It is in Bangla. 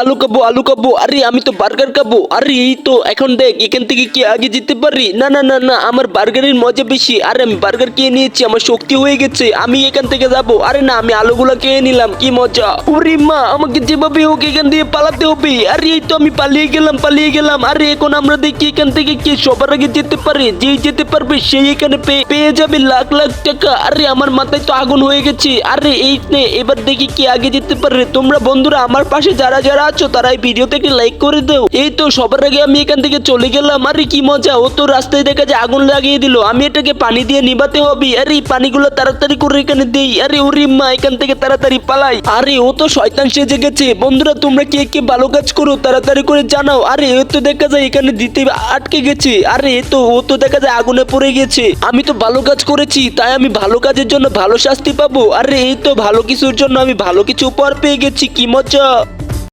আলু খাব আলু খাব, আরে আমি তো বার্গার খাব। আরে এই তো, এখন দেখ, এখান থেকে কি আগে যেতে পারি? না না না না, আমার বার্গারের মজা বেশি। আরে আমি বার্গার খেয়ে নিয়েছি, আমার শক্তি হয়ে গেছে, আমি এখান থেকে যাব। আরে না, আমি আলুগুলো খেয়ে নিলাম, কি মজা। ওরে মা, আমাকে যেভাবে হোক এখান দিয়ে পালাতে হবে। আরে এই তো, আমি পালিয়ে গেলাম পালিয়ে গেলাম। আরে এখন আমরা দেখি এখান থেকে কে সবার আগে যেতে পারে। যেই যেতে পারবে, সেই এখানে পেয়ে যাবে লাখ লাখ টাকা। আরে আমার মাথায় তো আগুন হয়ে গেছে। আরে এই এবার দেখি কে আগে যেতে পারে। তোমরা বন্ধুরা, আমার পাশে যারা যারা আছো, তারা এই ভিডিওতে একটি লাইক করে দাও। এই তো, সবার আগে আমি এখান থেকে চলে গেলাম। আরে, কি মজা, ও তো রাস্তায় দেখা যায় আগুন লাগিয়ে দিল। আমি এটাকে পানি দিয়ে নিবাতে হবে। আরে, এই পানিগুলো তাড়াতাড়ি করে এখানে দেই। আরে, ওরে মা, এখান থেকে তাড়াতাড়ি পালাই। আরে, ও তো শয়তান সেজে গেছে বন্ধুরা, তোমরা কে কে ভালো কাজ করো, তাড়াতাড়ি করে জানাও। আরে, ও তো দেখা যায় এখানে দিতে আটকে গেছে। আরে এ তো, ও তো দেখা যায় আগুনে পড়ে গেছে। আমি তো ভালো কাজ করেছি, তাই আমি ভালো কাজের জন্য ভালো শাস্তি পাবো। আরে, এই তো, ভালো কিছুর জন্য আমি ভালো কিছু উপহার পেয়ে গেছি। কি মজা।